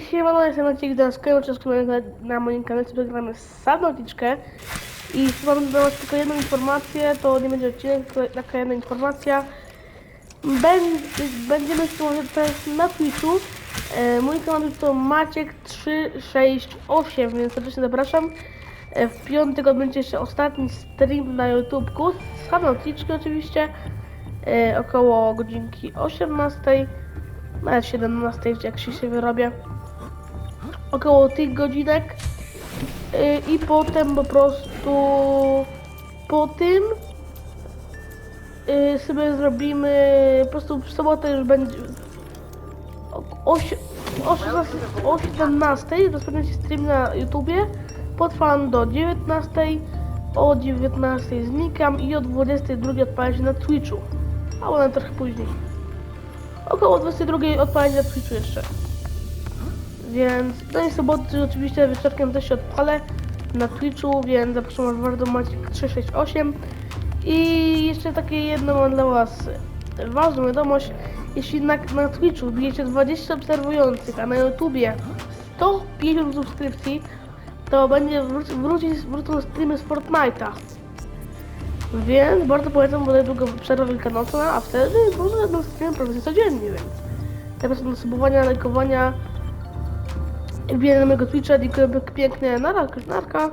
Siemano, jestem Maciek Dasko, często na moim kanale programy Sadnoticzkę i mam dla Was tylko jedną informację, to nie będzie odcinek, tylko taka jedna informacja. Będzie, będziemy się teraz na Twitchu. E, mój kanał to Maciek368, więc serdecznie zapraszam. E, w piątek odbędzie jeszcze ostatni stream na YouTubeku, Sadnoticzki oczywiście, e, około godzinki 18 nawet 17, jak się się wyrobię. Około tych godzinek. Yy, I potem po prostu po tym yy, sobie zrobimy po prostu w sobotę już będzie o, o, si- o, 16 o 17 rozpocznie się stream na YouTubie. Potrwa on do 19. O 19 znikam i o 22 odpala się na Twitchu. Albo nawet trochę później. Około 22 odpalać na Twitchu jeszcze. Więc no i soboty oczywiście wieczorkiem też się odpalę na Twitchu, więc zapraszam Was bardzo Maciek 368 i jeszcze takie jedno mam dla Was ważną wiadomość. Jeśli na, na Twitchu bijecie 20 obserwujących, a na YouTubie 150 subskrypcji, to będzie wró- wrócić, wrócą streamy z Fortnite'a. Więc bardzo polecam, bo niedługo przerwa wielkanocna, a wtedy można na streamie prowadzić codziennie, więc zapraszam do subowania, lajkowania. Wbijaj na mojego Twitcha, dziękuję pięknie, narka, narka.